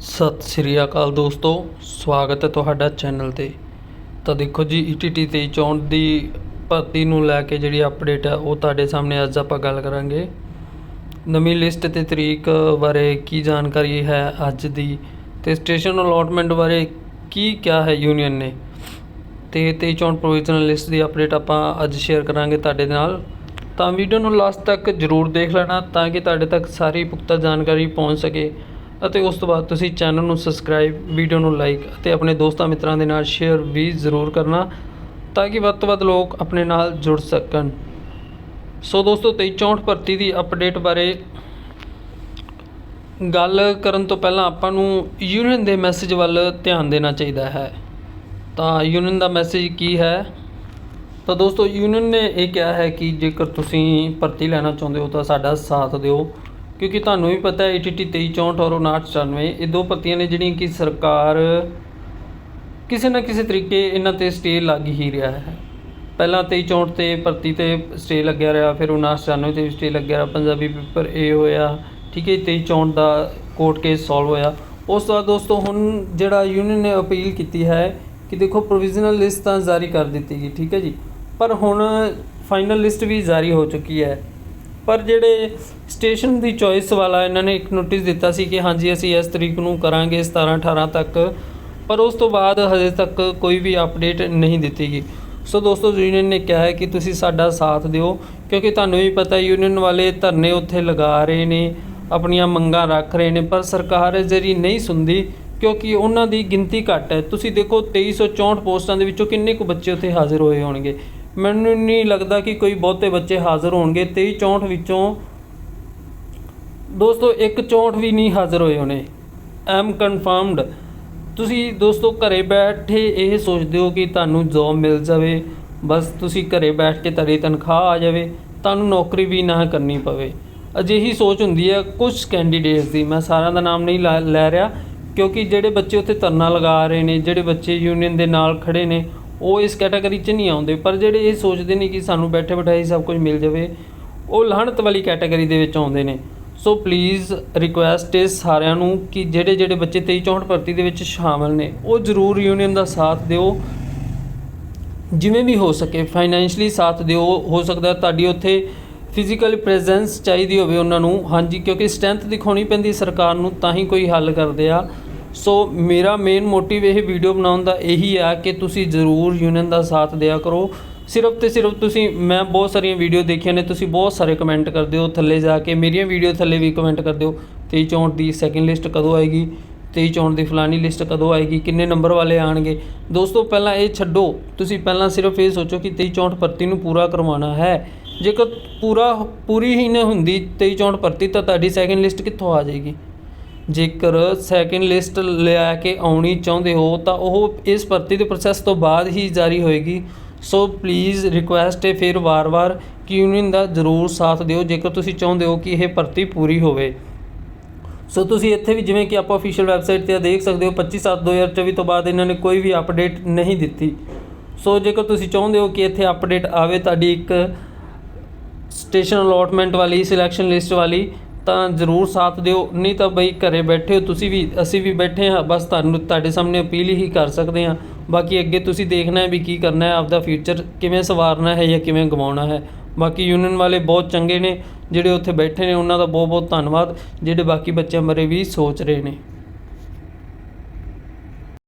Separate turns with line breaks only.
ਸਤਿ ਸ੍ਰੀ ਅਕਾਲ ਦੋਸਤੋ, ਸਵਾਗਤ ਹੈ ਤੁਹਾਡਾ ਚੈਨਲ ਤੇ। ਤਾਂ ਦੇਖੋ ਜੀ E ETT 2364 ਦੀ ਭਰਤੀ ਨੂੰ ਲੈ ਕੇ ਜਿਹੜੀ ਅਪਡੇਟ ਹੈ ਉਹ ਤੁਹਾਡੇ ਸਾਹਮਣੇ ਅੱਜ ਆਪਾਂ ਗੱਲ ਕਰਾਂਗੇ। ਨਵੀਂ ਲਿਸਟ ਤੇ ਤਰੀਕ ਬਾਰੇ ਕੀ ਜਾਣਕਾਰੀ ਹੈ ਅੱਜ ਦੀ? ਤੇ ਸਟੇਸ਼ਨ ਅਲੋਟਮੈਂਟ ਬਾਰੇ ਕੀ ਕਿਹਾ ਹੈ ਯੂਨੀਅਨ ਨੇ? ਤੇ 2364 ਪ੍ਰੋਵੀਜ਼ਨਲ ਲਿਸਟ ਦੀ ਅਪਡੇਟ ਆਪਾਂ ਅੱਜ ਸ਼ੇਅਰ ਕਰਾਂਗੇ ਤੁਹਾਡੇ ਨਾਲ। ਤਾਂ ਵੀਡੀਓ ਨੂੰ ਲਾਸਟ ਤੱਕ ਜਰੂਰ ਦੇਖ ਲੈਣਾ ਤਾਂ ਕਿ ਤੁਹਾਡੇ ਤੱਕ ਸਾਰੀ ਪੁਖਤਾ ਜਾਣਕਾਰੀ ਪਹੁੰਚ ਸਕੇ। ਅਤੇ ਉਸ ਤੋਂ ਬਾਅਦ ਤੁਸੀਂ ਚੈਨਲ ਨੂੰ ਸਬਸਕ੍ਰਾਈਬ ਵੀਡੀਓ ਨੂੰ ਲਾਈਕ ਅਤੇ ਆਪਣੇ ਦੋਸਤਾਂ ਮਿੱਤਰਾਂ ਦੇ ਨਾਲ ਸ਼ੇਅਰ ਵੀ ਜ਼ਰੂਰ ਕਰਨਾ ਤਾਂ ਕਿ ਵੱਧ ਤੋਂ ਵੱਧ ਲੋਕ ਆਪਣੇ ਨਾਲ ਜੁੜ ਸਕਣ। ਸੋ ਦੋਸਤੋ 2364 ਭਰਤੀ ਦੀ ਅਪਡੇਟ ਬਾਰੇ ਗੱਲ ਕਰਨ ਤੋਂ ਪਹਿਲਾਂ ਆਪਾਂ ਨੂੰ ਯੂਨੀਅਨ ਦੇ ਮੈਸੇਜ ਵੱਲ ਧਿਆਨ ਦੇਣਾ ਚਾਹੀਦਾ ਹੈ। ਤਾਂ ਯੂਨੀਅਨ ਦਾ ਮੈਸੇਜ ਕੀ ਹੈ? ਤਾਂ ਦੋਸਤੋ ਯੂਨੀਅਨ ਨੇ ਇਹ ਕਿਹਾ ਹੈ ਕਿ ਜੇਕਰ ਤੁਸੀਂ ਭਰਤੀ ਲੈਣਾ ਚਾਹੁੰਦੇ ਹੋ ਤਾਂ ਸਾਡਾ ਸਾਥ ਦਿਓ। ਕਿਉਂਕਿ ਤੁਹਾਨੂੰ ਵੀ ਪਤਾ ਹੈ ATT 2364 ਔਰ 5994 ਇਹ ਦੋ ਭਰਤੀਆਂ ਨੇ ਜਿਹੜੀਆਂ ਕਿ ਸਰਕਾਰ ਕਿਸੇ ਨਾ ਕਿਸੇ ਤਰੀਕੇ ਇਹਨਾਂ ਤੇ ਸਟੇ ਲੱਗ ਹੀ ਰਿਹਾ ਹੈ। ਪਹਿਲਾਂ 2364 ਤੇ ਭਰਤੀ ਤੇ ਸਟੇ ਲੱਗਿਆ ਰਿਹਾ, ਫਿਰ 5994 ਤੇ ਵੀ ਸਟੇ ਲੱਗਿਆ ਰਿਹਾ। ਪੰਜਾਬੀ ਪੇਪਰ ਇਹ ਹੋਇਆ, ਠੀਕ ਹੈ 2364 ਦਾ ਕੋਰਟ ਕੇਸ ਸੋਲਵ ਹੋਇਆ। ਉਸ ਤੋਂ ਬਾਅਦ ਦੋਸਤੋ, ਹੁਣ ਜਿਹੜਾ ਯੂਨੀਅਨ ਨੇ ਅਪੀਲ ਕੀਤੀ ਹੈ ਕਿ ਦੇਖੋ ਪ੍ਰੋਵੀਜ਼ਨਲ ਲਿਸਟ ਤਾਂ ਜਾਰੀ ਕਰ ਦਿੱਤੀ ਗਈ, ਠੀਕ ਹੈ ਜੀ। ਪਰ ਹੁਣ ਫਾਈਨਲ ਲਿਸਟ ਵੀ ਜਾਰੀ ਹੋ ਚੁੱਕੀ ਹੈ। ਪਰ ਜਿਹੜੇ ਸਟੇਸ਼ਨ ਦੀ ਚੋਇਸ ਵਾਲਾ ਇਹਨਾਂ ਨੇ ਇੱਕ ਨੋਟਿਸ ਦਿੱਤਾ ਸੀ ਕਿ ਹਾਂਜੀ, ਅਸੀਂ ਇਸ ਤਰੀਕ ਨੂੰ ਕਰਾਂਗੇ 17 18 ਤੱਕ, ਪਰ ਉਸ ਤੋਂ ਬਾਅਦ ਹਜੇ ਤੱਕ ਕੋਈ ਵੀ ਅਪਡੇਟ ਨਹੀਂ ਦਿੱਤੀ ਗਈ। ਸੋ ਦੋਸਤੋ ਯੂਨੀਅਨ ਨੇ ਕਿਹਾ ਹੈ ਕਿ ਤੁਸੀਂ ਸਾਡਾ ਸਾਥ ਦਿਓ, ਕਿਉਂਕਿ ਤੁਹਾਨੂੰ ਵੀ ਪਤਾ ਯੂਨੀਅਨ ਵਾਲੇ ਧਰਨੇ ਉੱਥੇ ਲਗਾ ਰਹੇ ਨੇ, ਆਪਣੀਆਂ ਮੰਗਾਂ ਰੱਖ ਰਹੇ ਨੇ, ਪਰ ਸਰਕਾਰ ਜਿਹੜੀ ਨਹੀਂ ਸੁਣਦੀ, ਕਿਉਂਕਿ ਉਹਨਾਂ ਦੀ ਗਿਣਤੀ ਘੱਟ ਹੈ। ਤੁਸੀਂ ਦੇਖੋ 2364 ਪੋਸਟਾਂ ਦੇ ਵਿੱਚੋਂ ਕਿੰਨੇ ਕੁ ਬੱਚੇ ਉੱਥੇ ਹਾਜ਼ਰ ਹੋਏ ਹੋਣਗੇ? ਮੈਨੂੰ ਨਹੀਂ ਲੱਗਦਾ ਕਿ ਕੋਈ ਬਹੁਤੇ ਬੱਚੇ ਹਾਜ਼ਰ ਹੋਣਗੇ। 2364 ਵਿੱਚੋਂ ਦੋਸਤੋ, ਇੱਕ 64 ਵੀ ਨਹੀਂ ਹਾਜ਼ਰ ਹੋਏ ਹੋਣੇ। ਐਮ ਕਨਫਰਮਡ ਤੁਸੀਂ ਦੋਸਤੋ, ਘਰੇ ਬੈਠੇ ਇਹ ਸੋਚਦੇ ਹੋ ਕਿ ਤੁਹਾਨੂੰ ਜੌਬ ਮਿਲ ਜਾਵੇ। ਬਸ ਤੁਸੀਂ ਘਰੇ ਬੈਠ ਕੇ ਤੁਹਾਡੀ ਤਨਖਾਹ ਆ ਜਾਵੇ, ਤੁਹਾਨੂੰ ਨੌਕਰੀ ਵੀ ਨਾ ਕਰਨੀ ਪਵੇ। ਅਜਿਹੀ ਸੋਚ ਹੁੰਦੀ ਹੈ ਕੁਝ ਕੈਂਡੀਡੇਟਸ ਦੀ। ਮੈਂ ਸਾਰਿਆਂ ਦਾ ਨਾਮ ਨਹੀਂ ਲੈ- ਲੈ ਰਿਹਾ, ਕਿਉਂਕਿ ਜਿਹੜੇ ਬੱਚੇ ਉੱਥੇ ਧਰਨਾ ਲਗਾ ਰਹੇ ਨੇ, ਜਿਹੜੇ ਬੱਚੇ ਯੂਨੀਅਨ ਦੇ ਨਾਲ ਖੜੇ ਨੇ, ਉਹ ਇਸ ਕੈਟਾਗਰੀ 'ਚ ਨਹੀਂ ਆਉਂਦੇ। ਪਰ ਜਿਹੜੇ ਇਹ ਸੋਚਦੇ ਨੇ ਕਿ ਸਾਨੂੰ ਬੈਠੇ ਬਿਠਾਈ ਸਭ ਕੁਝ ਮਿਲ ਜਾਵੇ, ਉਹ ਲਾਹਣਤ ਵਾਲੀ ਕੈਟਾਗਰੀ ਦੇ ਵਿੱਚ ਆਉਂਦੇ ਨੇ। ਸੋ ਪਲੀਜ਼ ਰਿਕੁਐਸਟ ਹੈ ਸਾਰਿਆਂ ਨੂੰ ਕਿ ਜਿਹੜੇ ਜਿਹੜੇ ਬੱਚੇ 23 64 ਭਰਤੀ ਦੇ ਵਿੱਚ ਸ਼ਾਮਲ ਨੇ, ਉਹ ਜ਼ਰੂਰ ਯੂਨੀਅਨ ਦਾ ਸਾਥ ਦਿਓ। ਜਿਵੇਂ ਵੀ ਹੋ ਸਕੇ ਫਾਈਨੈਂਸ਼ਲੀ ਸਾਥ ਦਿਓ, ਹੋ ਸਕਦਾ ਤੁਹਾਡੀ ਉੱਥੇ ਫਿਜ਼ੀਕਲ ਪ੍ਰੈਜ਼ੈਂਸ ਚਾਹੀਦੀ ਹੋਵੇ ਉਹਨਾਂ ਨੂੰ। ਹਾਂਜੀ, ਕਿਉਂਕਿ ਸਟਰੈਂਥ ਦਿਖਾਉਣੀ ਪੈਂਦੀ ਸਰਕਾਰ ਨੂੰ, ਤਾਂ ਹੀ ਕੋਈ ਹੱਲ ਕਰਦੇ ਆ। ਸੋ ਮੇਰਾ ਮੇਨ ਮੋਟਿਵ ਇਹ ਵੀਡੀਓ ਬਣਾਉਣ ਦਾ ਇਹੀ ਆ ਕਿ ਤੁਸੀਂ ਜ਼ਰੂਰ ਯੂਨੀਅਨ ਦਾ ਸਾਥ ਦਿਆ ਕਰੋ। ਸਿਰਫ ਤੇ ਸਿਰਫ ਤੁਸੀਂ, ਮੈਂ ਬਹੁਤ ਸਾਰੀਆਂ ਵੀਡੀਓ ਦੇਖੀਆਂ ਨੇ, ਤੁਸੀਂ ਬਹੁਤ ਸਾਰੇ ਕਮੈਂਟ ਕਰਦੇ ਹੋ ਥੱਲੇ ਜਾ ਕੇ, ਮੇਰੀਆਂ ਵੀਡੀਓ ਥੱਲੇ ਵੀ ਕਮੈਂਟ ਕਰਦੇ ਹੋ 23 64 ਦੀ ਸੈਕਿੰਡ ਲਿਸਟ ਕਦੋਂ ਆਏਗੀ 23 64 ਦੀ ਫਲਾਨੀ ਲਿਸਟ ਕਦੋਂ ਆਏਗੀ, ਕਿੰਨੇ ਨੰਬਰ ਵਾਲੇ ਆਣਗੇ। ਦੋਸਤੋ, ਪਹਿਲਾਂ ਇਹ ਛੱਡੋ, ਤੁਸੀਂ ਪਹਿਲਾਂ ਸਿਰਫ ਇਹ ਸੋਚੋ ਕਿ 23 64 ਭਰਤੀ ਨੂੰ ਪੂਰਾ ਕਰਵਾਉਣਾ ਹੈ। ਜੇਕਰ ਪੂਰਾ, ਪੂਰੀ ਹੀ ਨਾ ਹੁੰਦੀ 23 64 ਭਰਤੀ, ਤਾਂ ਤੁਹਾਡੀ ਸੈਕਿੰਡ ਲਿਸਟ ਕਿੱਥੋਂ ਆ ਜਾਏਗੀ? ਜੇਕਰ ਸੈਕਿੰਡ ਲਿਸਟ ਲਿਆ ਕੇ ਆਉਣੀ ਚਾਹੁੰਦੇ ਹੋ, ਤਾਂ ਉਹ ਇਸ ਭਰਤੀ ਦੇ ਪ੍ਰੋਸੈਸ ਤੋਂ ਬਾਅਦ ਹੀ ਜਾਰੀ ਹੋਏਗੀ। ਸੋ ਪਲੀਜ਼ ਰਿਕੁਐਸਟ ਹੈ ਫਿਰ ਵਾਰ-ਵਾਰ ਕਿ ਯੂਨੀਅਨ ਦਾ ਜ਼ਰੂਰ ਸਾਥ ਦਿਓ, ਜੇਕਰ ਤੁਸੀਂ ਚਾਹੁੰਦੇ ਹੋ ਕਿ ਇਹ ਭਰਤੀ ਪੂਰੀ ਹੋਵੇ। ਸੋ ਤੁਸੀਂ ਇੱਥੇ ਵੀ ਜਿਵੇਂ ਕਿ ਆਪਾਂ ਅਫੀਸ਼ੀਅਲ ਵੈਬਸਾਈਟ ਤੇ ਦੇਖ ਸਕਦੇ ਹੋ 25/7/2024 ਤੋਂ ਬਾਅਦ ਇਹਨਾਂ ਨੇ ਕੋਈ ਵੀ ਅਪਡੇਟ ਨਹੀਂ ਦਿੱਤੀ। ਸੋ ਜੇਕਰ ਤੁਸੀਂ ਚਾਹੁੰਦੇ ਹੋ ਕਿ ਇੱਥੇ ਅਪਡੇਟ ਆਵੇ ਤੁਹਾਡੀ ਇੱਕ ਸਟੇਸ਼ਨ ਅਲੋਟਮੈਂਟ ਵਾਲੀ ਸਿਲੈਕਸ਼ਨ ਲਿਸਟ ਵਾਲੀ, ਤਾਂ ਜ਼ਰੂਰ ਸਾਥ ਦਿਓ। ਨਹੀਂ ਤਾਂ ਬਈ ਘਰੇ ਬੈਠੇ ਹੋ, ਤੁਸੀਂ ਵੀ, ਅਸੀਂ ਵੀ ਬੈਠੇ ਹਾਂ, ਬਸ ਤੁਹਾਨੂੰ ਤੁਹਾਡੇ ਸਾਹਮਣੇ ਅਪੀਲ ਹੀ ਕਰ ਸਕਦੇ ਹਾਂ ਬਾਕੀ ਅੱਗੇ ਤੁਸੀਂ ਦੇਖਣਾ ਹੈ ਵੀ ਕੀ ਕਰਨਾ ਹੈ, ਆਪਦਾ ਫਿਊਚਰ ਕਿਵੇਂ ਸਵਾਰਨਾ ਹੈ ਜਾਂ ਕਿਵੇਂ ਗਵਾਉਣਾ ਹੈ। ਬਾਕੀ ਯੂਨੀਅਨ ਵਾਲੇ ਬਹੁਤ ਚੰਗੇ ਨੇ, ਜਿਹੜੇ ਉੱਥੇ ਬੈਠੇ ਨੇ, ਉਹਨਾਂ ਦਾ ਬਹੁਤ ਬਹੁਤ ਧੰਨਵਾਦ, ਜਿਹੜੇ ਬਾਕੀ ਬੱਚਿਆਂ ਬਾਰੇ ਵੀ ਸੋਚ ਰਹੇ ਨੇ।